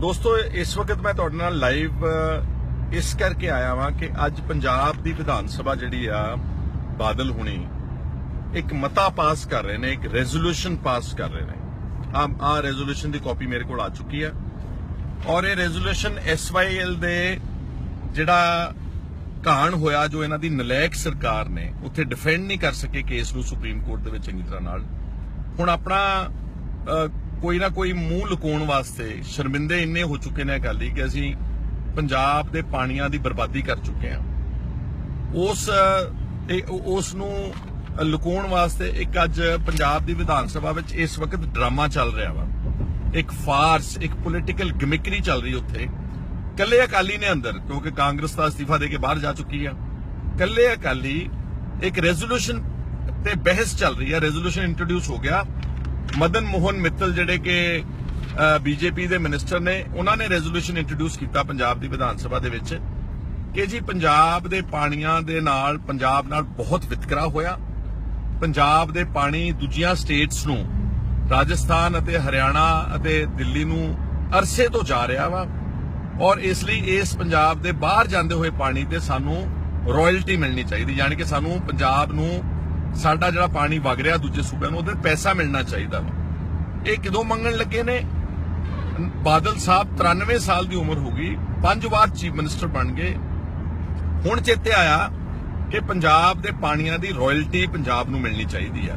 ਦੋਸਤੋ, ਇਸ ਵਕਤ ਮੈਂ ਤੁਹਾਡੇ ਨਾਲ ਲਾਈਵ ਇਸ ਕਰਕੇ ਆਇਆ ਵਾਂ ਕਿ ਅੱਜ ਪੰਜਾਬ ਦੀ ਵਿਧਾਨ ਸਭਾ ਜਿਹੜੀ ਆ, ਬਾਦਲ ਹੁਣੀ ਇੱਕ ਮਤਾ ਪਾਸ ਕਰ ਰਹੇ ਨੇ, ਇੱਕ ਰੈਜ਼ੋਲੂਸ਼ਨ ਪਾਸ ਕਰ ਰਹੇ ਨੇ। ਆ ਆ ਰੈਜ਼ੋਲੂਸ਼ਨ ਦੀ ਕਾਪੀ ਮੇਰੇ ਕੋਲ ਆ ਚੁੱਕੀ ਆ। ਔਰ ਇਹ ਰੈਜ਼ੋਲੂਸ਼ਨ ਐਸਵਾਈਐਲ ਦੇ ਜਿਹੜਾ ਕਾਣ ਹੋਇਆ, ਜੋ ਇਹਨਾਂ ਦੀ ਨਲਾਇਕ ਸਰਕਾਰ ਨੇ, ਉੱਥੇ ਡਿਫੈਂਡ ਨਹੀਂ ਕਰ ਸਕੇ ਕੇਸ ਨੂੰ ਸੁਪਰੀਮ ਕੋਰਟ ਦੇ ਵਿੱਚ ਚੰਗੀ ਤਰ੍ਹਾਂ ਨਾਲ। ਹੁਣ ਆਪਣਾ ਕੋਈ ਨਾ ਕੋਈ ਮੂੰਹ ਲੁਕਾਉਣ ਵਾਸਤੇ ਸ਼ਰਮਿੰਦੇ ਇੰਨੇ ਹੋ ਚੁੱਕੇ ਨੇ ਅਕਾਲੀ ਕਿ ਅਸੀਂ ਪੰਜਾਬ ਦੇ ਪਾਣੀਆਂ ਦੀ ਬਰਬਾਦੀ ਕਰ ਚੁੱਕੇ ਹਾਂ। ਉਸ ਉਸ ਨੂੰ ਲੁਕਾਉਣ ਵਾਸਤੇ ਇੱਕ ਅੱਜ ਪੰਜਾਬ ਦੀ ਵਿਧਾਨ ਸਭਾ ਵਿੱਚ ਇਸ ਵਕਤ ਡਰਾਮਾ ਚੱਲ ਰਿਹਾ ਵਾ। ਇੱਕ ਫਾਰਸ, ਇੱਕ ਪੋਲਿਟੀਕਲ ਗਿਮਿਕਰੀ ਚੱਲ ਰਹੀ ਉੱਥੇ। ਕੱਲੇ ਅਕਾਲੀ ਨੇ ਅੰਦਰ, ਕਿਉਂਕਿ ਕਾਂਗਰਸ ਦਾ ਅਸਤੀਫਾ ਦੇ ਕੇ ਬਾਹਰ ਜਾ ਚੁੱਕੀ ਆ। ਕੱਲੇ ਅਕਾਲੀ, ਇੱਕ ਰੈਜ਼ੋਲੂਸ਼ਨ ਤੇ ਬਹਿਸ ਚੱਲ ਰਹੀ ਹੈ ਰੈਜ਼ੋਲੂਸ਼ਨ ਇੰਟਰੋਡਿਊਸ ਹੋ ਗਿਆ। ਮਦਨ ਮੋਹਨ ਮਿੱਤਲ ਜਿਹੜੇ ਕਿ ਬੀਜੇਪੀ ਦੇ ਮਿਨਿਸਟਰ ਨੇ, ਉਹਨਾਂ ਨੇ ਰੈਜ਼ੋਲੂਸ਼ਨ ਇੰਟਰੋਡਿਊਸ ਕੀਤਾ ਪੰਜਾਬ ਦੀ ਵਿਧਾਨ ਸਭਾ ਦੇ ਵਿੱਚ ਕਿ ਜੀ ਪੰਜਾਬ ਦੇ ਪਾਣੀਆਂ ਦੇ ਨਾਲ, ਪੰਜਾਬ ਨਾਲ ਬਹੁਤ ਵਿਤਕਰਾ ਹੋਇਆ। ਪੰਜਾਬ ਦੇ ਪਾਣੀ ਦੂਜੀਆਂ ਸਟੇਟਸ ਨੂੰ, ਰਾਜਸਥਾਨ ਅਤੇ ਹਰਿਆਣਾ ਅਤੇ ਦਿੱਲੀ ਨੂੰ ਅਰਸੇ ਤੋਂ ਜਾ ਰਿਹਾ ਵਾ ਔਰ ਇਸ ਲਈ ਇਸ ਪੰਜਾਬ ਦੇ ਬਾਹਰ ਜਾਂਦੇ ਹੋਏ ਪਾਣੀ ਤੇ ਸਾਨੂੰ ਰਾਇਲਟੀ ਮਿਲਣੀ ਚਾਹੀਦੀ, ਯਾਨੀ ਕਿ ਸਾਨੂੰ ਪੰਜਾਬ ਨੂੰ ਸਾਡਾ ਜਿਹੜਾ ਪਾਣੀ ਵਗ ਰਿਹਾ ਦੂਜੇ ਸੂਬਿਆਂ ਨੂੰ, ਉਹਦੇ ਪੈਸਾ ਮਿਲਣਾ ਚਾਹੀਦਾ ਵਾ। ਇਹ ਕਿਦੋਂ ਮੰਗਣ ਲੱਗੇ ਨੇ? ਬਾਦਲ ਸਾਹਿਬ 93 ਸਾਲ ਦੀ ਉਮਰ ਹੋ ਗਈ, ਪੰਜ ਵਾਰ ਚੀਫ ਮਿਨਿਸਟਰ ਬਣ ਗਏ। ਹੁਣ ਚੇਤੇ ਆਇਆ ਕਿ ਪੰਜਾਬ ਦੇ ਪਾਣੀਆਂ ਦੀ ਰਾਇਲਟੀ ਪੰਜਾਬ ਨੂੰ ਮਿਲਣੀ ਚਾਹੀਦੀ ਆ।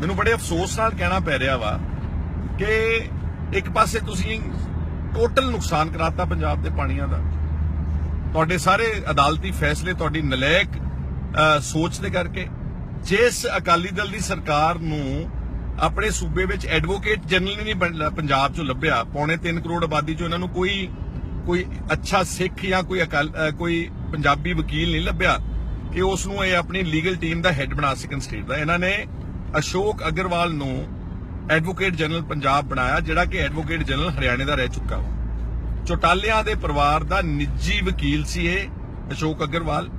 ਮੈਨੂੰ ਬੜੇ ਅਫਸੋਸ ਨਾਲ ਕਹਿਣਾ ਪੈ ਰਿਹਾ ਵਾ ਕਿ ਇੱਕ ਪਾਸੇ ਤੁਸੀਂ ਟੋਟਲ ਨੁਕਸਾਨ ਕਰਾਤਾ ਪੰਜਾਬ ਦੇ ਪਾਣੀਆਂ ਦਾ। ਤੁਹਾਡੇ ਸਾਰੇ ਅਦਾਲਤੀ ਫੈਸਲੇ, ਤੁਹਾਡੀ ਨਲਾਇਕ ਸੋਚ ਦੇ ਕਰਕੇ ਜਿਸ ਅਕਾਲੀ ਦਲ ਦੀ ਸਰਕਾਰ ਨੂੰ ਆਪਣੇ ਸੂਬੇ ਵਿੱਚ ਐਡਵੋਕੇਟ ਜਨਰਲ ਨਹੀਂ ਪੰਜਾਬ ਚੋਂ ਲੱਭਿਆ, ਪੌਣੇ 3 ਕਰੋੜ ਆਬਾਦੀ ਚੋਂ ਇਹਨਾਂ ਨੂੰ ਕੋਈ ਕੋਈ ਅੱਛਾ ਸਿੱਖ ਜਾਂ ਕੋਈ ਕੋਈ ਪੰਜਾਬੀ ਵਕੀਲ ਨਹੀਂ ਲੱਭਿਆ, ਕਿ ਉਸ ਨੂੰ ਇਹ ਆਪਣੀ ਲੀਗਲ ਟੀਮ ਦਾ ਹੈੱਡ ਬਣਾ ਸਕਣ ਸਟੇਟ ਦਾ। ਇਹਨਾਂ ਨੇ ਅਸ਼ੋਕ ਅਗਰਵਾਲ ਨੂੰ ਐਡਵੋਕੇਟ ਜਨਰਲ ਪੰਜਾਬ ਬਣਾਇਆ, ਜਿਹੜਾ ਕਿ ਐਡਵੋਕੇਟ ਜਨਰਲ ਹਰਿਆਣੇ ਦਾ ਰਹਿ ਚੁੱਕਾ ਵਾ। ਚੋਟਾਲਿਆਂ ਦੇ ਪਰਿਵਾਰ ਦਾ ਨਿੱਜੀ ਵਕੀਲ ਸੀ ਇਹ, ਅਸ਼ੋਕ ਅਗਰਵਾਲ,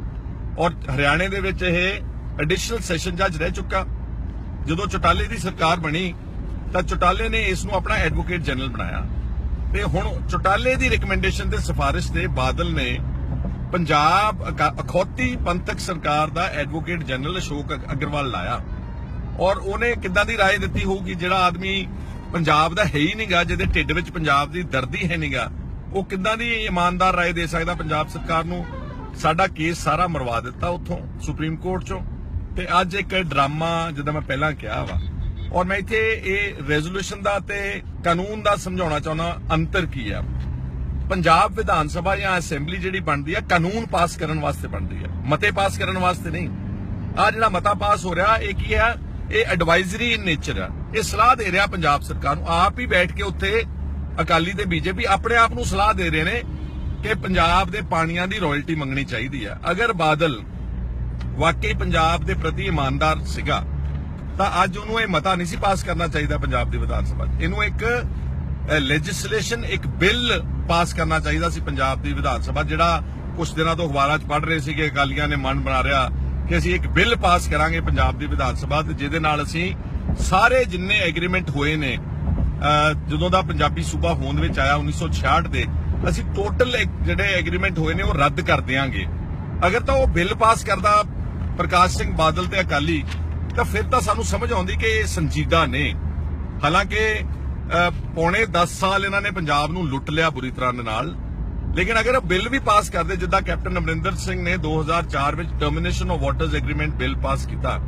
ਔਰ ਹਰਿਆਣੇ ਦੇ ਵਿੱਚ ਇਹ ਐਡੀਸ਼ਨਲ ਸੈਸ਼ਨ ਜੱਜ ਰਹਿ ਚੁੱਕਾ। ਜਦੋਂ ਚਟਾਲੇ ਦੀ ਸਰਕਾਰ ਬਣੀ, ਤਾਂ ਚਟਾਲੇ ਨੇ ਇਸ ਨੂੰ ਆਪਣਾ ਐਡਵੋਕੇਟ ਜਨਰਲ ਬਣਾਇਆ। ਤੇ ਹੁਣ ਚਟਾਲੇ ਦੀ ਰეკਮੈਂਡੇਸ਼ਨ ਤੇ ਸਿਫਾਰਿਸ਼ ਤੇ ਬਾਦਲ ਨੇ ਪੰਜਾਬ ਅਖੌਤੀ ਪੰਥਕ ਸਰਕਾਰ ਦਾ ਐਡਵੋਕੇਟ ਜਨਰਲ ਅਸ਼ੋਕ ਅਗਰਵਾਲ ਲਾਇਆ। ਔਰ ਉਹਨੇ ਕਿੱਦਾਂ ਦੀ رائے ਦਿੱਤੀ ਹੋਊਗੀ? ਜਿਹੜਾ ਆਦਮੀ ਪੰਜਾਬ ਦਾ ਹੈ ਹੀ ਨਹੀਂਗਾ ਜਿਹਦੇ ਢਿੱਡ ਵਿੱਚ ਪੰਜਾਬ ਦੀ ਦਰਦੀ ਹੈ ਨਹੀਂਗਾ ਉਹ ਕਿੱਦਾਂ ਦੀ ਇਮਾਨਦਾਰ رائے ਦੇ ਸਕਦਾ? ਪੰਜਾਬ ਸਰਕਾਰ ਨੂੰ ਸਾਡਾ ਕੇਸ ਸਾਰਾ ਮਰਵਾ ਦਿੱਤਾ ਉੱਥੋਂ, ਸੁਪਰੀਮ ਕੋਰਟ ਚੋਂ। ਤੇ ਅੱਜ ਇੱਕ ਡਰਾਮਾ ਜਿੱਦਾਂ ਮੈਂ ਪਹਿਲਾਂ ਕਿਹਾ ਵਾ। ਔਰ ਮੈਂ ਇੱਥੇ ਇਹ ਰੈਜ਼ੋਲੂਸ਼ਨ ਦਾ ਤੇ ਕਾਨੂੰਨ ਦਾ ਸਮਝਾਉਣਾ ਚਾਹੁੰਦਾ ਅੰਤਰ ਕੀ ਆ। ਪੰਜਾਬ ਵਿਧਾਨ ਸਭਾ ਜਾਂ ਅਸੈਂਬਲੀ ਜਿਹੜੀ ਬਣਦੀ ਆ, ਕਾਨੂੰਨ ਪਾਸ ਕਰਨ ਵਾਸਤੇ ਬਣਦੀ ਆ। ਮਤੇ ਪਾਸ ਕਰਨ ਵਾਸਤੇ ਨਹੀਂ। ਆ ਜਿਹੜਾ ਮਤਾ ਪਾਸ ਹੋ ਰਿਹਾ, ਇਹ ਕੀ ਆ? ਇਹ ਐਡਵਾਈਜ਼ਰੀ ਇਨ ਨੇਚਰ ਆ। ਇਹ ਸਲਾਹ ਦੇ ਰਿਹਾ ਪੰਜਾਬ ਸਰਕਾਰ ਨੂੰ। ਆਪ ਹੀ ਬੈਠ ਕੇ ਉੱਥੇ ਅਕਾਲੀ ਤੇ ਬੀਜੇਪੀ ਆਪਣੇ ਆਪ ਨੂੰ ਸਲਾਹ ਦੇ ਰਹੇ ਨੇ ਕਿ ਪੰਜਾਬ ਦੇ ਪਾਣੀਆਂ ਦੀ ਰਾਇਲਟੀ ਮੰਗਣੀ ਚਾਹੀਦੀ ਆ। ਅਗਰ ਬਾਦਲ ਵਾਕਈ ਪੰਜਾਬ ਦੇ ਪ੍ਰਤੀ ਇਮਾਨਦਾਰ ਸੀਗਾ। ਤਾਂ ਅੱਜ ਉਹਨੂੰ ਇਹ ਮਤਾ ਨਹੀਂ ਸੀ ਪਾਸ ਕਰਨਾ ਚਾਹੀਦਾ ਪੰਜਾਬ ਦੀ ਵਿਧਾਨ ਸਭਾ 'ਚ। ਇਹਨੂੰ ਇੱਕ ਲੈਜਿਸਲੇਸ਼ਨ ਇੱਕ ਬਿੱਲ ਪਾਸ ਕਰਨਾ ਚਾਹੀਦਾ ਸੀ ਪੰਜਾਬ ਦੀ ਵਿਧਾਨ ਸਭਾ ਜਿਹੜਾ ਕੁਝ ਦਿਨਾਂ ਤੋਂ ਅਖਬਾਰਾਂ 'ਚ ਪੜ੍ਹ ਰਹੇ ਸੀਗੇ ਅਕਾਲੀਆਂ ਨੇ ਮਨ ਬਣਾ ਰਿਹਾ ਕਿ ਅਸੀਂ ਇੱਕ ਬਿੱਲ ਪਾਸ ਕਰਾਂਗੇ ਪੰਜਾਬ ਦੀ ਵਿਧਾਨ ਸਭਾ ਤੇ ਜਿਹਦੇ ਨਾਲ ਅਸੀਂ ਸਾਰੇ ਜਿੰਨੇ ਐਗਰੀਮੈਂਟ ਹੋਏ ਨੇ ਅਹ, ਜਦੋਂ ਦਾ ਪੰਜਾਬੀ ਸੂਬਾ ਹੋਂਦ ਵਿੱਚ ਆਇਆ 1966 ਦੇ ਅਸੀਂ ਟੋਟਲ ਜਿਹੜੇ ਐਗਰੀਮੈਂਟ ਹੋਏ ਨੇ ਉਹ ਰੱਦ ਕਰ ਦਿਆਂਗੇ। ਅਗਰ ਤਾਂ ਉਹ ਬਿੱਲ ਪਾਸ ਕਰਦਾ ਪ੍ਰਕਾਸ਼ ਸਿੰਘ ਬਾਦਲ ਤੇ ਅਕਾਲੀ, ਤਾਂ ਫਿਰ ਤਾਂ ਸਾਨੂੰ ਸਮਝ ਆਉਂਦੀ ਕਿ ਇਹ ਸੰਜੀਦਾ ਨੇ। ਹਾਲਾਂਕਿ ਪੌਣੇ 10 ਸਾਲ ਇਹਨਾਂ ਨੇ ਪੰਜਾਬ ਨੂੰ ਲੁੱਟ ਲਿਆ ਬੁਰੀ ਤਰ੍ਹਾਂ ਦੇ ਨਾਲ। ਲੇਕਿਨ ਅਗਰ ਬਿੱਲ ਵੀ ਪਾਸ ਕਰਦੇ, ਜਿੱਦਾਂ ਕੈਪਟਨ ਅਮਰਿੰਦਰ ਸਿੰਘ ਨੇ 2004 ਵਿੱਚ termination of waters agreement bill pass ਕੀਤਾ,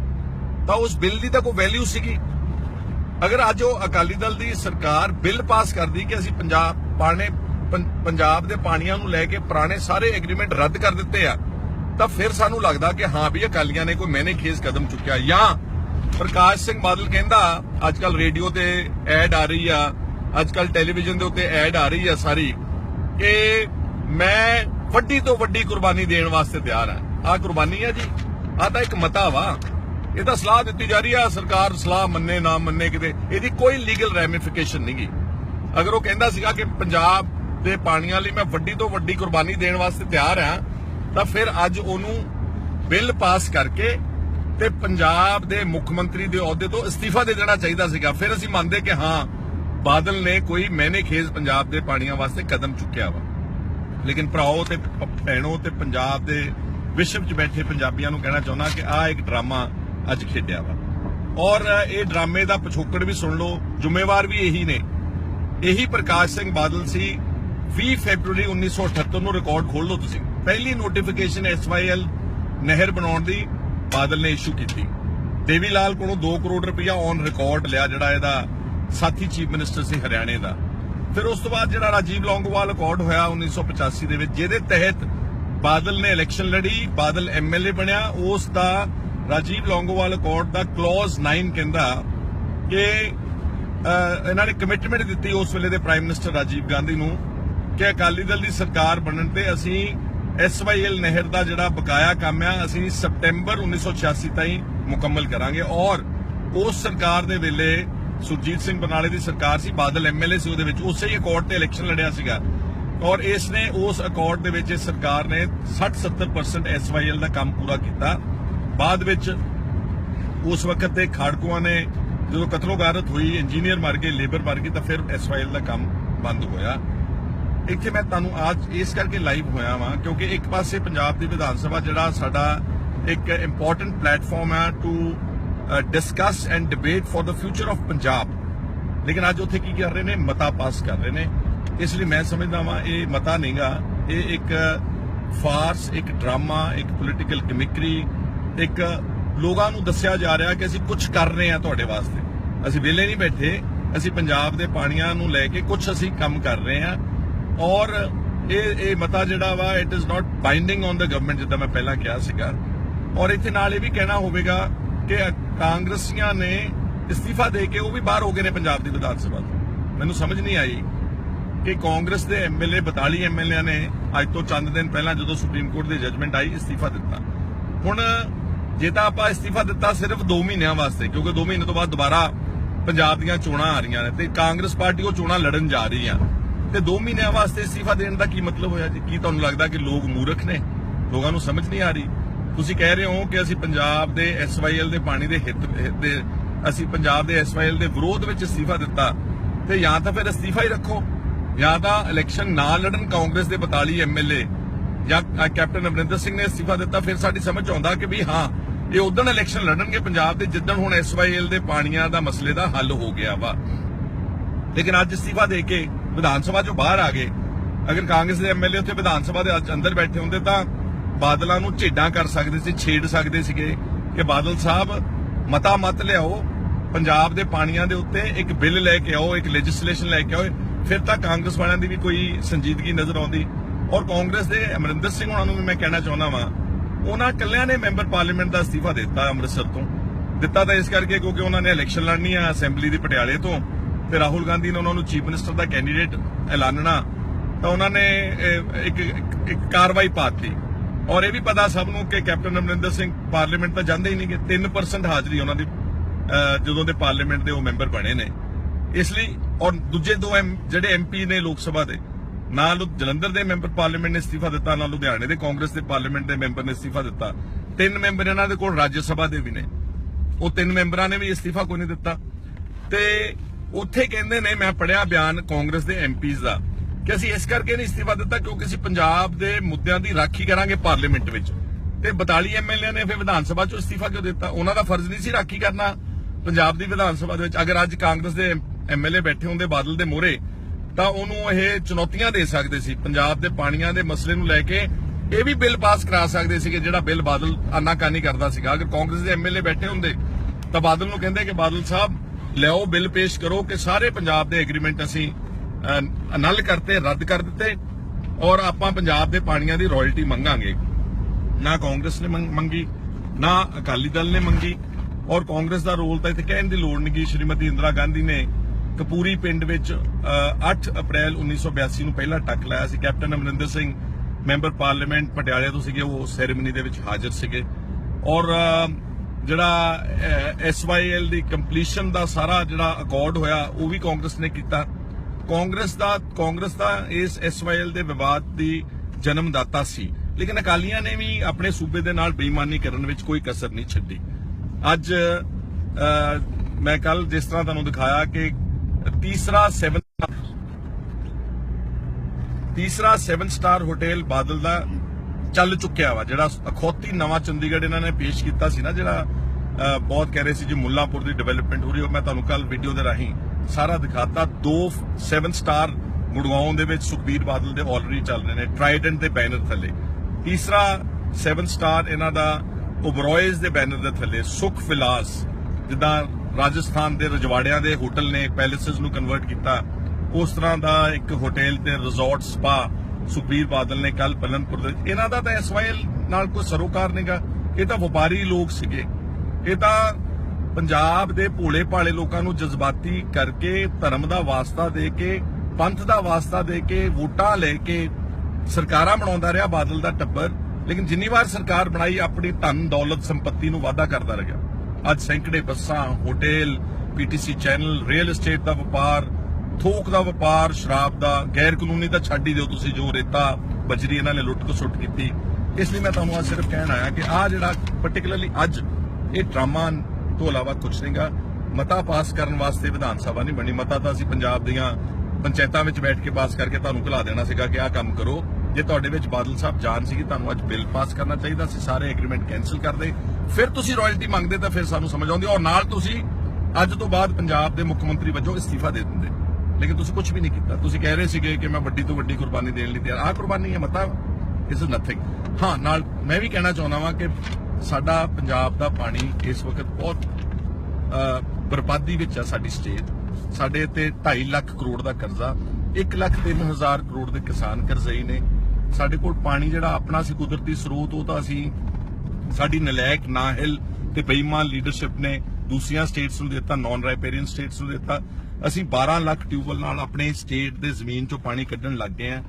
ਤਾਂ ਉਸ ਬਿੱਲ ਦੀ ਤਾਂ ਕੋਈ ਵੈਲਿਊ ਸੀਗੀ। ਅਗਰ ਅੱਜ ਉਹ ਅਕਾਲੀ ਦਲ ਦੀ ਸਰਕਾਰ ਬਿੱਲ ਪਾਸ ਕਰਦੀ ਕਿ ਅਸੀਂ ਪੰਜਾਬ, ਪਾਣੇ ਪੰਜਾਬ ਦੇ ਪਾਣੀਆਂ ਨੂੰ ਲੈ ਕੇ ਪੁਰਾਣੇ ਸਾਰੇ ਐਗਰੀਮੈਂਟ ਰੱਦ ਕਰ ਦਿੱਤੇ ਆ ਤਾਂ ਫਿਰ ਸਾਨੂੰ ਲੱਗਦਾ ਕਿ ਹਾਂ ਵੀ ਅਕਾਲੀਆਂ ਨੇ ਕੋਈ ਮੈਨੇ ਖੇਸ ਕਦਮ ਚੁੱਕਿਆ ਜਾਂ ਪ੍ਰਕਾਸ਼ ਸਿੰਘ ਬਾਦਲ ਕਹਿੰਦਾ ਅੱਜ ਕੱਲ ਰੇਡੀਓ ਤੇ ਐਡ ਆ ਰਹੀ ਆ ਅੱਜ ਕੱਲ ਟੈਲੀਵਿਜ਼ਨ ਦੇ ਉੱਤੇ ਐਡ ਆ ਰਹੀ ਆ ਸਾਰੀ, ਕਿ ਮੈਂ ਵੱਡੀ ਤੋਂ ਵੱਡੀ ਕੁਰਬਾਨੀ ਦੇਣ ਵਾਸਤੇ ਤਿਆਰ ਆ ਆ ਕੁਰਬਾਨੀ ਆ ਜੀ ਆ ਤਾਂ ਇੱਕ ਮਤਾ ਵਾ। ਇਹ ਤਾਂ ਸਲਾਹ ਦਿੱਤੀ ਜਾ ਰਹੀ ਆ, ਸਰਕਾਰ ਸਲਾਹ ਮੰਨੇ ਨਾ ਮੰਨੇ ਕਿਤੇ, ਇਹਦੀ ਕੋਈ ਲੀਗਲ ਰੈਮਿਫਿਕੇਸ਼ਨ ਨਹੀਂਗੀ ਅਗਰ ਉਹ ਕਹਿੰਦਾ ਸੀਗਾ ਕਿ ਪੰਜਾਬ ਦੇ ਪਾਣੀਆਂ ਲਈ ਮੈਂ ਵੱਡੀ ਤੋਂ ਵੱਡੀ ਕੁਰਬਾਨੀ ਦੇਣ ਵਾਸਤੇ ਤਿਆਰ ਆ ਤਾਂ ਫਿਰ ਅੱਜ ਉਹਨੂੰ ਬਿੱਲ ਪਾਸ ਕਰਕੇ ਤੇ ਪੰਜਾਬ ਦੇ ਮੁੱਖ ਮੰਤਰੀ ਦੇ ਅਹੁਦੇ ਤੋਂ ਅਸਤੀਫਾ ਦੇ ਦੇਣਾ ਚਾਹੀਦਾ ਸੀਗਾ। ਫਿਰ ਅਸੀਂ ਮੰਨਦੇ ਕਿ ਹਾਂ, ਬਾਦਲ ਨੇ ਕੋਈ ਮੈਨੇ ਖੇਜ਼ ਪੰਜਾਬ ਦੇ ਪਾਣੀਆਂ ਵਾਸਤੇ ਕਦਮ ਚੁੱਕਿਆ ਵਾ। ਲੇਕਿਨ ਭਰਾਓ ਤੇ ਭੈਣੋ ਤੇ ਪੰਜਾਬ ਦੇ ਵਿਸ਼ਵ 'ਚ ਬੈਠੇ ਪੰਜਾਬੀਆਂ ਨੂੰ ਕਹਿਣਾ ਚਾਹੁੰਦਾ ਕਿ ਆਹ ਇੱਕ ਡਰਾਮਾ ਅੱਜ ਖੇਡਿਆ ਵਾ। ਔਰ ਇਹ ਡਰਾਮੇ ਦਾ ਪਿਛੋਕੜ ਵੀ ਸੁਣ ਲਓ, ਜ਼ਿੰਮੇਵਾਰ ਵੀ ਇਹੀ ਨੇ। ਇਹੀ ਪ੍ਰਕਾਸ਼ ਸਿੰਘ ਬਾਦਲ ਸੀ। 20 ਫੈਬਰੂਰੀ 1978 ਨੂੰ ਰਿਕਾਰਡ ਖੋਲ ਲਓ ਤੁਸੀਂ। ਪਹਿਲੀ ਨੋਟੀਫਿਕੇਸ਼ਨ ਐਸਵਾਈਐਲ ਨਹਿਰ ਬਣਾਉਣ ਦੀ ਬਾਦਲ ਨੇ ਇਸ਼ੂ ਕੀਤੀ। ਦੇਵੀ ਲਾਲ ਕੋਲੋਂ 2 ਕਰੋੜ ਰੁਪਇਆ ਔਨ ਰਿਕਾਰਡ ਲਿਆ ਜਿਹੜਾ ਇਹਦਾ ਸਾਥੀ ਚੀਫ ਮਿਨਿਸਟਰ ਸੀ ਹਰਿਆਣੇ ਦਾ। ਫਿਰ ਉਸ ਤੋਂ ਬਾਅਦ ਜਿਹੜਾ ਰਾਜੀਵ ਲੌਂਗੋਵਾਲ ਅਕਾਰਡ ਹੋਇਆ 1985 ਦੇ ਵਿੱਚ, ਜਿਹਦੇ ਤਹਿਤ ਬਾਦਲ ਨੇ ਇਲੈਕਸ਼ਨ ਲੜੀ, ਬਾਦਲ ਐਮਐਲਏ ਬਣਿਆ, ਉਸ ਦਾ ਰਾਜੀਵ ਲੌਂਗੋਵਾਲ ਅਕੋਰਡ ਦਾ ਕਲੌਜ਼ 9 ਕਹਿੰਦਾ ਕਿ ਇਹਨਾਂ ਨੇ ਕਮਿਟਮੈਂਟ ਦਿੱਤੀ ਉਸ ਵੇਲੇ ਦੇ ਪ੍ਰਾਈਮ ਮਿਨਿਸਟਰ ਰਾਜੀਵ ਗਾਂਧੀ ਨੂੰ ਕਿ ਅਕਾਲੀ ਦਲ ਦੀ ਸਰਕਾਰ ਬਣਨ ਤੇ ਅਸੀਂ ਐਸਵਾਈਐਲ ਨਹਿਰ ਦਾ ਜਿਹੜਾ ਬਕਾਇਆ ਕੰਮ ਆ, ਅਸੀਂ ਸਪਟੈਂਬਰ 1986 ਤਾਈਂ ਮੁਕੰਮਲ ਕਰਾਂਗੇ ਔਰ ਉਸ ਸਰਕਾਰ ਦੇ ਵੇਲੇ ਸੁਰਜੀਤ ਸਿੰਘ ਬਰਨਾਲੇ ਦੀ ਸਰਕਾਰ ਸੀ, ਬਾਦਲ ਐਮਐਲਏ ਸੀ, ਉਹਦੇ ਵਿੱਚ ਉਸੇ ਹੀ ਅਕਾਰਡ ਤੇ ਇਲੈਕਸ਼ਨ ਲੜਿਆ ਸੀਗਾ। ਔਰ ਇਸ ਨੇ ਉਸ ਅਕਾਰਡ ਦੇ ਵਿੱਚ ਇਸ ਸਰਕਾਰ ਨੇ 60-70% ਐਸਵਾਈਐਲ ਦਾ ਕੰਮ ਪੂਰਾ ਕੀਤਾ। ਬਾਅਦ ਵਿੱਚ ਉਸ ਵਕਤ ਤੇ ਖਾੜਕੂਆਂ ਨੇ ਜਦੋਂ ਕਤਲੋਗਾਰਤ ਹੋਈ, ਇੰਜੀਨੀਅਰ ਮਰ ਗਏ, ਲੇਬਰ ਮਰ ਗਈ, ਤਾਂ ਫਿਰ ਐਸਵਾਈਐਲ ਦਾ ਕੰਮ ਬੰਦ ਹੋਇਆ। ਇੱਥੇ ਮੈਂ ਤੁਹਾਨੂੰ ਅੱਜ ਇਸ ਕਰਕੇ ਲਾਈਵ ਹੋਇਆ ਵਾਂ ਕਿਉਂਕਿ ਇੱਕ ਪਾਸੇ ਪੰਜਾਬ ਦੀ ਵਿਧਾਨ ਸਭਾ ਜਿਹੜਾ ਸਾਡਾ ਇੱਕ ਇੰਪੋਰਟੈਂਟ ਪਲੇਟਫਾਰਮ ਹੈ to discuss and debate for the future of Punjab. ਲੇਕਿਨ ਅੱਜ ਉੱਥੇ ਕੀ ਕਰ ਰਹੇ ਨੇ? ਮਤਾ ਪਾਸ ਕਰ ਰਹੇ ਨੇ। ਇਸ ਲਈ ਮੈਂ ਸਮਝਦਾ ਵਾਂ, ਇਹ ਮਤਾ ਨਹੀਂਗਾ। ਇਹ ਇੱਕ ਫਾਰਸ ਇੱਕ ਡਰਾਮਾ ਇੱਕ ਪੋਲੀਟੀਕਲ ਕਮਿਕਰੀ ਇੱਕ ਲੋਕਾਂ ਨੂੰ ਦੱਸਿਆ ਜਾ ਰਿਹਾ ਕਿ ਅਸੀਂ ਕੁਝ ਕਰ ਰਹੇ ਹਾਂ ਤੁਹਾਡੇ ਵਾਸਤੇ। ਅਸੀਂ ਵਿਹਲੇ ਨਹੀਂ ਬੈਠੇ। ਅਸੀਂ ਪੰਜਾਬ ਦੇ ਪਾਣੀਆਂ ਨੂੰ ਲੈ ਕੇ ਕੁਝ ਅਸੀਂ ਕੰਮ ਕਰ ਰਹੇ ਹਾਂ। ਔਰ ਇਹ ਇਹ ਮਤਾ ਜਿਹੜਾ ਵਾ it is not binding on the government ਜਿੱਦਾਂ ਮੈਂ ਪਹਿਲਾਂ ਕਿਹਾ ਸੀਗਾ। ਔਰ ਇੱਥੇ ਨਾਲ ਇਹ ਵੀ ਕਹਿਣਾ ਹੋਵੇਗਾ ਕਿ ਕਾਂਗਰਸੀਆਂ ਨੇ ਅਸਤੀਫਾ ਦੇ ਕੇ ਉਹ ਵੀ ਬਾਹਰ ਹੋ ਗਏ ਨੇ ਪੰਜਾਬ ਦੀ ਵਿਧਾਨ ਸਭਾ ਤੋਂ। ਮੈਨੂੰ ਸਮਝ ਨਹੀਂ ਆਈ ਕਿ ਕਾਂਗਰਸ ਦੇ ਐਮਐਲਏ 42 ਐਮਐਲਏ ਨੇ ਅੱਜ ਤੋਂ ਚੰਦ ਦਿਨ ਪਹਿਲਾਂ ਜਦੋਂ ਸੁਪਰੀਮ ਕੋਰਟ ਦੀ ਜੱਜਮੈਂਟ ਆਈ ਅਸਤੀਫਾ ਦਿੱਤਾ। ਹੁਣ ਜੇ ਤਾਂ ਆਪਾਂ ਅਸਤੀਫਾ ਦਿੱਤਾ ਸਿਰਫ 2 ਮਹੀਨਿਆਂ ਵਾਸਤੇ, ਕਿਉਂਕਿ 2 ਮਹੀਨੇ ਤੋਂ ਬਾਅਦ ਦੁਬਾਰਾ ਪੰਜਾਬ ਦੀਆਂ ਚੋਣਾਂ ਆ ਰਹੀਆਂ ਨੇ ਤੇ ਕਾਂਗਰਸ ਪਾਰਟੀ ਉਹ ਚੋਣਾਂ ਲੜਨ ਜਾ ਰਹੀ ਆ। ਤੇ 2 ਮਹੀਨਿਆਂ ਵਾਸਤੇ ਅਸਤੀਫਾ ਦੇਣ ਦਾ ਕੀ ਮਤਲਬ ਹੋਇਆ ਜੀ? ਕੀ ਤੁਹਾਨੂੰ ਲੱਗਦਾ ਕਿ ਲੋਕ ਮੂਰਖ ਨੇ? ਲੋਕਾਂ ਨੂੰ ਸਮਝ ਨਹੀਂ ਆ ਰਹੀ। ਤੁਸੀਂ ਕਹਿ ਰਹੇ ਹੋ ਕਿ ਅਸੀਂ ਪੰਜਾਬ ਦੇ ਐਸਵਾਈਐਲ ਦੇ ਪਾਣੀ ਦੇ ਹਿੱਤ ਦੇ, ਅਸੀਂ ਪੰਜਾਬ ਦੇ ਐਸਵਾਈਐਲ ਦੇ ਵਿਰੋਧ ਵਿੱਚ ਅਸਤੀਫਾ ਦਿੱਤਾ ਤੇ ਜਾਂ ਤਾਂ ਫਿਰ ਅਸਤੀਫਾ ਹੀ ਰੱਖੋ। ਜਾਂ ਤਾਂ ਇਲੈਕਸ਼ਨ ਨਾ ਲੜਨ ਕਾਂਗਰਸ ਦੇ 42 ਐਮਐਲਏ ਜਾਂ ਕੈਪਟਨ ਅਮਰਿੰਦਰ ਸਿੰਘ ਨੇ ਅਸਤੀਫਾ ਦਿੱਤਾ, ਫਿਰ ਸਾਡੀ ਸਮਝ ਆਉਂਦਾ ਕਿ ਵੀ ਹਾਂ, ਇਹ ਉਦੋਂ ਇਲੈਕਸ਼ਨ ਲੜਨਗੇ ਪੰਜਾਬ ਦੇ, ਜਿੱਦਣ ਹੁਣ ਐਸਵਾਈਐਲ ਦੇ ਪਾਣੀਆਂ ਦਾ ਮਸਲੇ ਦਾ ਹੱਲ ਹੋ ਗਿਆ ਵਾ। ਲੇਕਿਨ ਅੱਜ ਅਸਤੀਫਾ ਦੇ ਕੇ ਵਿਧਾਨ ਸਭਾ ਚੋਂ ਬਾਹਰ ਆ ਗਏ। ਅਗਰ ਕਾਂਗਰਸ ਦੇ ਐਮਐਲਏ ਉੱਥੇ ਵਿਧਾਨ ਸਭਾ ਦੇ ਅੰਦਰ ਬੈਠੇ ਹੁੰਦੇ ਤਾਂ ਬਾਦਲਾਂ ਨੂੰ ਝੇਡਾਂ ਕਰ ਸਕਦੇ ਸੀ, ਛੇੜ ਸਕਦੇ ਸੀਗੇ ਕਿ ਬਾਦਲ ਸਾਹਿਬ ਮਤਾ ਮਤ ਲਿਆਓ, ਪੰਜਾਬ ਦੇ ਪਾਣੀਆਂ ਦੇ ਉੱਤੇ ਇੱਕ ਬਿੱਲ ਲੈ ਕੇ ਆਓ, ਇੱਕ ਲੈਜਿਸਲੇਸ਼ਨ ਲੈ ਕੇ ਆਓ, ਫਿਰ ਤਾਂ ਕਾਂਗਰਸ ਵਾਲਿਆਂ ਦੀ ਵੀ ਕੋਈ ਸੰਜੀਦਗੀ ਨਜ਼ਰ ਆਉਂਦੀ। ਔਰ ਕਾਂਗਰਸ ਦੇ ਅਮਰਿੰਦਰ ਸਿੰਘ ਉਹਨਾਂ ਨੂੰ ਵੀ ਮੈਂ ਕਹਿਣਾ ਚਾਹੁੰਦਾ ਵਾਂ, ਉਹਨਾਂ ਇਕੱਲਿਆਂ ਨੇ ਮੈਂਬਰ ਪਾਰਲੀਮੈਂਟ ਦਾ ਅਸਤੀਫਾ ਦਿੱਤਾ ਅੰਮ੍ਰਿਤਸਰ ਤੋਂ। ਦਿੱਤਾ ਤਾਂ ਇਸ ਕਰਕੇ ਕਿਉਂਕਿ ਉਹਨਾਂ ਨੇ ਇਲੈਕਸ਼ਨ ਲੜਨੀ ਆ ਅਸੈਂਬਲੀ ਦੀ ਪਟਿਆਲੇ ਤੋਂ। ਤੇ ਰਾਹੁਲ ਗਾਂਧੀ ਨੇ ਉਹਨਾਂ ਨੂੰ ਚੀਫ ਮਿਨਿਸਟਰ ਦਾ ਕੈਂਡੀਡੇਟ ਐਲਾਨਣਾ, ਤਾਂ ਉਹਨਾਂ ਨੇ ਇੱਕ, ਇੱਕ- ਕਾਰਵਾਈ ਪਾਤੀ ਔਰ ਇਹ ਵੀ ਪਤਾ ਸਭ ਨੂੰ ਕਿ ਕੈਪਟਨ ਅਮਰਿੰਦਰ ਸਿੰਘ ਪਾਰਲੀਮੈਂਟ ਤਾਂ ਜਾਂਦੇ ਹੀ ਨਹੀਂਗੇ 3% ਹਾਜ਼ਰੀ ਉਹਨਾਂ ਦੀ ਜਦੋਂ ਦੇ ਪਾਰਲੀਮੈਂਟ ਦੇ ਉਹ ਮੈਂਬਰ ਬਣੇ ਨੇ। ਇਸ ਲਈ, ਔਰ ਦੂਜੇ ਦੋ ਐਮ, ਜਿਹੜੇ ਐਮਪੀ ਨੇ ਲੋਕ ਸਭਾ ਦੇ, ਨਾਲ ਜਲੰਧਰ ਦੇ ਮੈਂਬਰ ਪਾਰਲੀਮੈਂਟ ਨੇ ਅਸਤੀਫਾ ਦਿੱਤਾ ਨਾ ਲੁਧਿਆਣੇ ਦੇ ਕਾਂਗਰਸ ਦੇ ਪਾਰਲੀਮੈਂਟ ਦੇ ਮੈਂਬਰ ਨੇ ਅਸਤੀਫਾ ਦਿੱਤਾ। ਤਿੰਨ ਮੈਂਬਰ ਇਹਨਾਂ ਦੇ ਕੋਲ ਰਾਜ ਸਭਾ ਦੇ ਵੀ ਨੇ। ਉਹ ਤਿੰਨ ਮੈਂਬਰਾਂ ਨੇ ਵੀ ਅਸਤੀਫਾ ਕੋਈ ਨਹੀਂ ਦਿੱਤਾ। ਤੇ ਉੱਥੇ ਕਹਿੰਦੇ ਨੇ, ਮੈਂ ਪੜਿਆ ਬਿਆਨ ਕਾਂਗਰਸ ਦੇ ਐਮਪੀਜ਼ ਦਾ, ਕਿ ਅਸੀਂ ਇਸ ਕਰਕੇ ਨਹੀਂ ਅਸਤੀਫਾ ਦਿੱਤਾ ਕਿਉਂਕਿ ਅਸੀਂ ਪੰਜਾਬ ਦੇ ਮੁੱਦਿਆਂ ਦੀ ਰਾਖੀ ਕਰਾਂਗੇ ਪਾਰਲੀਮੈਂਟ ਵਿੱਚ। ਤੇ 42 ਐਮਐਲਏ ਨੇ ਫਿਰ ਵਿਧਾਨ ਸਭਾ ਚੋਂ ਅਸਤੀਫਾ ਕਿਉਂ ਦਿੱਤਾ? ਉਹਨਾਂ ਦਾ ਫਰਜ਼ ਨਹੀਂ ਸੀ ਰਾਖੀ ਕਰਨਾ। ਪੰਜਾਬ ਦੀ ਵਿਧਾਨ ਸਭਾ ਦੇ ਵਿੱਚ ਅਗਰ ਅੱਜ ਕਾਂਗਰਸ ਦੇ ਐਮਐਲਏ ਬੈਠੇ ਹੁੰਦੇ ਬਾਦਲ ਦੇ ਮੋਹਰੇ, ਤਾਂ ਉਹਨੂੰ ਇਹ ਚੁਣੌਤੀਆਂ ਦੇ ਸਕਦੇ ਸੀ। ਪੰਜਾਬ ਦੇ ਪਾਣੀਆਂ ਦੇ ਮਸਲੇ ਨੂੰ ਲੈ ਕੇ ਇਹ ਵੀ ਬਿੱਲ ਪਾਸ ਕਰਾ ਸਕਦੇ ਸੀਗੇ, ਜਿਹੜਾ ਬਿੱਲ ਬਾਦਲ ਆਨਾਕਾਨੀ ਕਰਦਾ ਸੀਗਾ। ਅਗਰ ਕਾਂਗਰਸ ਦੇ ਐਮਐਲਏ ਬੈਠੇ ਹੁੰਦੇ, ਤਾਂ ਬਾਦਲ ਨੂੰ ਕਹਿੰਦੇ ਕਿ ਬਾਦਲ ਸਾਹਿਬ ਲਿਆਓ ਬਿੱਲ ਪੇਸ਼ ਕਰੋ ਕਿ ਸਾਰੇ ਪੰਜਾਬ ਦੇ ਐਗਰੀਮੈਂਟ ਅਸੀਂ ਅਨਲ ਕਰਤੇ ਰੱਦ ਕਰ ਦਿੱਤੇ ਔਰ ਆਪਾਂ ਪੰਜਾਬ ਦੇ ਪਾਣੀਆਂ ਦੀ ਰਾਇਲਟੀ ਮੰਗਾਂਗੇ। ਨਾ ਕਾਂਗਰਸ ਨੇ ਮੰਗੀ ਨਾ ਅਕਾਲੀ ਦਲ ਨੇ ਮੰਗੀ ਔਰ ਕਾਂਗਰਸ ਦਾ ਰੋਲ ਤਾਂ ਇੱਥੇ ਕਹਿਣ ਦੀ ਲੋੜ ਨਹੀਂ ਕਿ ਸ਼੍ਰੀਮਤੀ ਇੰਦਰਾ ਗਾਂਧੀ ਨੇ ਕਪੂਰੀ ਪਿੰਡ ਵਿੱਚ ਅ, 8 ਅਪ੍ਰੈਲ 1982 ਨੂੰ ਪਹਿਲਾ ਟੱਕ ਲਾਇਆ ਸੀ। Captain Amarinder Singh member parliament ਪਟਿਆਲੇ ਤੋਂ ਸੀਗੇ ਉਹ ਸੈਰੇਮਨੀ ਦੇ ਵਿੱਚ ਹਾਜ਼ਰ ਸੀਗੇ ਔਰ ਜਿਹੜਾ ਐਸਵਾਈਐਲ ਦੀ ਕੰਪਲੀਸ਼ਨ ਦਾ ਸਾਰਾ ਜਿਹੜਾ ਅਕਾਰਡ ਹੋਇਆ, ਉਹ ਵੀ ਕਾਂਗਰਸ ਨੇ ਕੀਤਾ। ਕਾਂਗਰਸ ਦਾ ਕਾਂਗਰਸ ਦਾ ਇਸ ਐਸਵਾਈਐਲ ਦੇ ਵਿਵਾਦ ਦੀ ਜਨਮਦਾਤਾ ਸੀ। ਲੇਕਿਨ ਅਕਾਲੀਆਂ ਨੇ ਵੀ ਆਪਣੇ ਸੂਬੇ ਦੇ ਨਾਲ ਬੇਈਮਾਨੀ ਕਰਨ ਵਿੱਚ ਕੋਈ ਕਸਰ ਨਹੀਂ ਛੱਡੀ। ਅੱਜ ਮੈਂ ਕੱਲ ਜਿਸ ਤਰ੍ਹਾਂ ਤੁਹਾਨੂੰ ਦਿਖਾਇਆ ਕਿ ਤੀਸਰਾ 7 ਤੀਸਰਾ 7 ਸਟਾਰ ਹੋਟਲ ਬਾਦਲ ਦਾ ਚੱਲ ਚੁੱਕਿਆ ਵਾ। ਜਿਹੜਾ ਅਖੌਤੀ ਨਵਾਂ ਚੰਡੀਗੜ੍ਹ ਇਹਨਾਂ ਨੇ ਪੇਸ਼ ਕੀਤਾ ਸੀ ਨਾ, ਜਿਹੜਾ ਬਹੁਤ ਕਹਿ ਰਹੇ ਸੀ ਜੀ ਮੁੱਲਾਪੁਰ ਦੀ ਡਿਵੈਲਪਮੈਂਟ ਹੋ ਰਹੀ ਉਹ ਮੈਂ ਤੁਹਾਨੂੰ ਕੱਲ ਵੀਡੀਓ ਦੇ ਰਾਹੀਂ ਸਾਰਾ ਦਿਖਾਤਾ। ਦੋ 7 ਸਟਾਰ ਗੁੜਗਾਉਂ ਦੇ ਵਿੱਚ ਸੁਖਬੀਰ ਬਾਦਲ ਦੇ ਆਲਰੇਡੀ ਚੱਲ ਰਹੇ ਨੇ ਟ੍ਰਾਈਡੈਂਟ ਦੇ ਬੈਨਰ ਥੱਲੇ। ਤੀਸਰਾ 7 ਸਟਾਰ ਇਹਨਾਂ ਦਾ ਓਬਰੋਇਜ਼ ਦੇ ਬੈਨਰ ਦੇ ਥੱਲੇ ਸੁਖ ਫਿਲਾਸ ਜਿੱਦਾਂ ਰਾਜਸਥਾਨ ਦੇ ਰਜਵਾੜਿਆਂ ਦੇ ਹੋਟਲ ਨੇ ਪੈਲੇਸਸ ਨੂੰ ਕਨਵਰਟ ਕੀਤਾ। ਉਸ ਤਰ੍ਹਾਂ ਦਾ ਇੱਕ ਹੋਟਲ ਤੇ ਰਿਜ਼ੋਰਟ ਸਪਾ ਸੁਖਬੀਰ ਬਾਦਲ ਨੇ ਕੱਲ ਪਲਨਪੁਰ ਦੇ ਇਹਨਾਂ ਦਾ ਤਾਂ ਐਸਵਾਈਐਲ ਨਾਲ ਕੋਈ ਸਰੋਕਾਰ ਨਹੀਂਗਾ ਇਹ ਤਾਂ ਵਪਾਰੀ ਲੋਕ ਸੀਗੇ। ਇਹ ਤਾਂ ਪੰਜਾਬ ਦੇ ਭੋਲੇ ਭਾਲੇ ਲੋਕਾਂ ਨੂੰ ਜਜ਼ਬਾਤੀ ਕਰਕੇ, ਧਰਮ ਦਾ ਵਾਸਤਾ ਦੇ ਕੇ, ਪੰਥ ਦਾ ਵਾਸਤਾ ਦੇ ਕੇ, ਵੋਟਾਂ ਲੈ ਕੇ ਸਰਕਾਰਾਂ ਬਣਾਉਂਦਾ ਰਿਹਾ ਬਾਦਲ ਦਾ ਟੱਬਰ। ਲੇਕਿਨ ਜਿੰਨੀ ਵਾਰ ਸਰਕਾਰ ਬਣਾਈ, ਆਪਣੀ ਧਨ, ਦੌਲਤ, ਸੰਪਤੀ ਨੂੰ ਵਾਧਾ ਕਰਦਾ ਰਿਹਾ। ਅੱਜ ਸੈਂਕੜੇ ਬੱਸਾਂ, hotel, PTC channel, real estate ਦਾ ਵਪਾਰ ਥੋਕ ਦਾ ਵਪਾਰ, ਸ਼ਰਾਬ ਦਾ ਗੈਰ ਕਾਨੂੰਨੀ ਤਾਂ ਛੱਡ ਹੀ ਦਿਓ ਤੁਸੀਂ ਜੋ ਰੇਤਾ ਬਜਰੀ ਇਹਨਾਂ ਨੇ ਲੁੱਟ ਖਸੁੱਟ ਕੀਤੀ। ਇਸ ਲਈ ਮੈਂ ਤੁਹਾਨੂੰ ਅੱਜ ਸਿਰਫ ਕਹਿਣ ਆਇਆ ਕਿ ਆ ਜਿਹੜਾ ਪਾਰਟਿਕੂਲਰਲੀ ਅੱਜ ਇਹ ਡਰਾਮਾ ਤੋਂ ਇਲਾਵਾ ਕੁਝ ਨਹੀਂਗਾ। ਮਤਾ ਪਾਸ ਕਰਨ ਵਾਸਤੇ ਵਿਧਾਨ ਸਭਾ ਨਹੀਂ ਬਣੀ। ਮਤਾ ਤਾਂ ਅਸੀਂ ਪੰਜਾਬ ਦੀਆਂ ਪੰਚਾਇਤਾਂ ਵਿੱਚ ਬੈਠ ਕੇ ਪਾਸ ਕਰਕੇ ਤੁਹਾਨੂੰ ਘਲਾ ਦੇਣਾ ਸੀਗਾ ਕਿ ਆਹ ਕੰਮ ਕਰੋ। ਜੇ ਤੁਹਾਡੇ ਵਿੱਚ ਬਾਦਲ ਸਾਹਿਬ ਜਾਣ ਸੀਗੀ, ਤੁਹਾਨੂੰ ਅੱਜ ਬਿੱਲ ਪਾਸ ਕਰਨਾ ਚਾਹੀਦਾ। ਸੀ ਸਾਰੇ ਐਗਰੀਮੈਂਟ ਕੈਨਸਲ ਕਰਦੇ। ਫਿਰ ਤੁਸੀਂ ਰਾਇਲਟੀ ਮੰਗਦੇ ਤਾਂ ਫਿਰ ਸਾਨੂੰ ਸਮਝ ਆਉਂਦੀ। ਔਰ ਨਾਲ ਤੁਸੀਂ ਅੱਜ ਤੋਂ ਬਾਅਦ ਪੰਜਾਬ ਦੇ ਮੁੱਖ ਮੰਤਰੀ ਵਜੋਂ ਅਸਤੀਫਾ ਦੇ ਦਿੰਦੇ। ਲੇਕਿਨ ਤੁਸੀਂ ਕੁਝ ਵੀ ਨਹੀਂ ਕੀਤਾ। ਤੁਸੀਂ ਕਹਿ ਰਹੇ ਸੀਗੇ ਕਿ ਮੈਂ ਵੱਡੀ ਤੋਂ ਵੱਡੀ ਕੁਰਬਾਨੀ ਦੇਣ ਲਈ ਤਿਆਰ। ਆਹ ਕੁਰਬਾਨੀ ਹੈ ਮਤਾ ਇਸ ਨਥਿੰਗ ਹਾਂ, ਨਾਲ ਮੈਂ ਵੀ ਕਹਿਣਾ ਚਾਹੁੰਦਾ ਵਾਂ ਕਿ ਸਾਡਾ ਪੰਜਾਬ ਦਾ ਪਾਣੀ ਇਸ ਵਕਤ ਬਹੁਤ ਬਰਬਾਦੀ ਵਿੱਚ ਆ ਸਾਡੀ ਸਟੇਟ ਸਾਡੇ ਤੇ 2.5 ਲੱਖ ਕਰੋੜ ਦਾ ਕਰਜ਼ਾ 1 ਲੱਖ 3000 ਕਰੋੜ ਦੇ ਕਿਸਾਨ ਕਰਜ਼ਈ ਨੇ। ਸਾਡੇ ਕੋਲ ਪਾਣੀ ਜਿਹੜਾ ਆਪਣਾ ਸੀ ਕੁਦਰਤੀ ਸਰੋਤ, ਉਹ ਤਾਂ ਅਸੀਂ, ਸਾਡੀ ਨਲਾਇਕ ਨਾਹਿਲ ਤੇ ਬੇਈਮਾਨ ਲੀਡਰਸ਼ਿਪ ਨੇ ਦੂਸਰੀਆਂ ਸਟੇਟਸ ਨੂੰ ਦਿੱਤਾ ਨਾਨ ਰਾਈਪੇਰੀਅਨ ਸਟੇਟਸ ਨੂੰ ਦਿੱਤਾ। ਅਸੀਂ 12 ਲੱਖ ਟਿਊਬਲ ਨਾਲ ਆਪਣੇ ਸਟੇਟ ਦੇ ਜ਼ਮੀਨ ਚੋਂ ਪਾਣੀ ਕੱਢਣ ਲੱਗ ਗਏ ਆ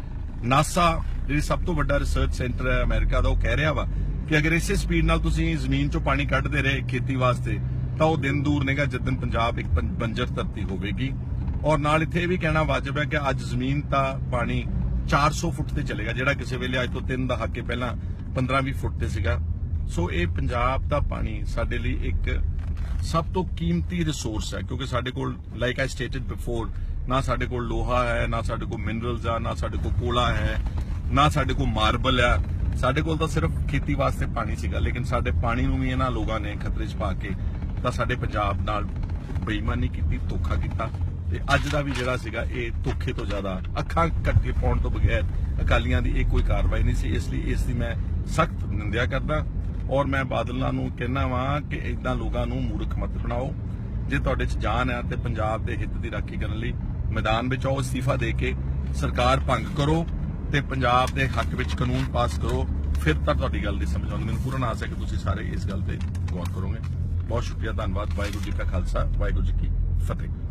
ਨਾਸਾ ਜਿਹੜੀ ਸਭ ਤੋਂ ਵੱਡਾ ਰਿਸਰਚ ਸੈਂਟਰ ਹੈ ਅਮਰੀਕਾ ਦਾ, ਉਹ ਕਹਿ ਰਿਹਾ ਵਾ ਕਿ ਅਗਰ ਇਸੇ ਸਪੀਡ ਨਾਲ ਤੁਸੀਂ ਜ਼ਮੀਨ ਚੋਂ ਪਾਣੀ ਕੱਢਦੇ ਰਹੇ ਖੇਤੀ ਵਾਸਤੇ, ਤਾਂ ਉਹ ਦਿਨ ਦੂਰ ਨੇਗਾ ਦਿਨ ਪੰਜਾਬ ਇੱਕ ਬੰਜਰ ਧਰਤੀ ਹੋਵੇਗੀ। ਔਰ ਨਾਲ ਇੱਥੇ ਇਹ ਵੀ ਕਹਿਣਾ ਵਾਜਬ ਹੈ ਕਿ ਅੱਜ ਜ਼ਮੀਨ ਤਾਂ ਪਾਣੀ 400 ਫੁੱਟ ਤੇ ਚਲੇਗਾ, ਜਿਹੜਾ ਕਿਸੇ ਵੇਲੇ ਅੱਜ ਤੋਂ 3 ਦਹਾਕੇ ਪਹਿਲਾਂ 15-20 ਫੁੱਟ ਤੇ ਸੀਗਾ। ਸੋ ਇਹ ਪੰਜਾਬ ਦਾ ਪਾਣੀ ਸਾਡੇ ਲਈ ਇੱਕ ਸਭ ਤੋਂ ਕੀਮਤੀ ਰਿਸੋਰਸ ਹੈ, ਕਿਉਂਕਿ ਸਾਡੇ ਕੋਲ ਲਾਈਕ ਆਈ ਸਟੇਟਡ ਬਿਫੋਰ ਨਾ ਸਾਡੇ ਕੋਲ ਲੋਹਾ ਹੈ, ਨਾ ਸਾਡੇ ਕੋਲ ਮਿਨਰਲਸ ਆ, ਨਾ ਸਾਡੇ ਕੋਲ ਕੋਲਾ ਹੈ, ਨਾ ਸਾਡੇ ਕੋਲ ਮਾਰਬਲ ਆ। ਸਾਡੇ ਕੋਲ ਤਾਂ ਸਿਰਫ ਖੇਤੀ ਵਾਸਤੇ ਪਾਣੀ ਸੀਗਾ, ਲੇਕਿਨ ਸਾਡੇ ਪਾਣੀ ਨੂੰ ਵੀ ਇਹਨਾਂ ਲੋਕਾਂ ਨੇ ਖਤਰੇ 'ਚ ਪਾ ਕੇ ਤਾਂ ਸਾਡੇ ਪੰਜਾਬ ਨਾਲ ਬੇਈਮਾਨੀ ਕੀਤੀ, ਧੋਖਾ ਕੀਤਾ। ਤੇ ਅੱਜ ਦਾ ਵੀ ਜਿਹੜਾ ਸੀਗਾ, ਇਹ ਧੋਖੇ ਤੋਂ ਜ਼ਿਆਦਾ ਅੱਖਾਂ ਕੱਟੇ ਪਾਉਣ ਤੋਂ ਬਗੈਰ ਅਕਾਲੀਆਂ ਦੀ ਇਹ ਕੋਈ ਕਾਰਵਾਈ ਨਹੀਂ ਸੀ, ਇਸ ਲਈ ਇਸ ਦੀ ਮੈਂ ਸਖਤ ਨਿੰਦਿਆ ਕਰਦਾ। ਔਰ ਮੈਂ ਬਾਦਲਾਂ ਨੂੰ ਕਹਿਣਾ ਵਾਂ ਕਿ ਇਦਾਂ ਲੋਕਾਂ ਨੂੰ ਮੂਰਖ ਮਤ ਬਣਾਓ। ਜੇ ਤੁਹਾਡੇ 'ਚ ਜਾਨ ਹੈ ਤੇ ਪੰਜਾਬ ਦੇ ਹਿੱਤ ਦੀ ਰਾਖੀ ਕਰਨ ਲਈ ਮੈਦਾਨ ਵਿੱਚ ਆਓ, ਅਸਤੀਫਾ ਦੇ ਕੇ ਸਰਕਾਰ ਭੰਗ ਕਰੋ ਤੇ ਪੰਜਾਬ ਦੇ ਹੱਕ ਵਿੱਚ ਕਾਨੂੰਨ ਪਾਸ ਕਰੋ, ਫਿਰ ਤਾਂ ਤੁਹਾਡੀ ਗੱਲ ਦੀ ਸਮਝ ਆਉਂਦੀ। ਮੈਨੂੰ ਪੂਰਨ ਆਸ ਹੈ ਕਿ ਤੁਸੀਂ ਸਾਰੇ ਇਸ ਗੱਲ ਤੇ ਗੌਰ ਕਰੋਗੇ। ਬਹੁਤ ਸ਼ੁਕਰੀਆ, ਧੰਨਵਾਦ। ਵਾਹਿਗੁਰੂ ਜੀ ਕਾ ਖਾਲਸਾ, ਵਾਹਿਗੁਰੂ ਜੀ ਕੀ ਫਤਿਹ।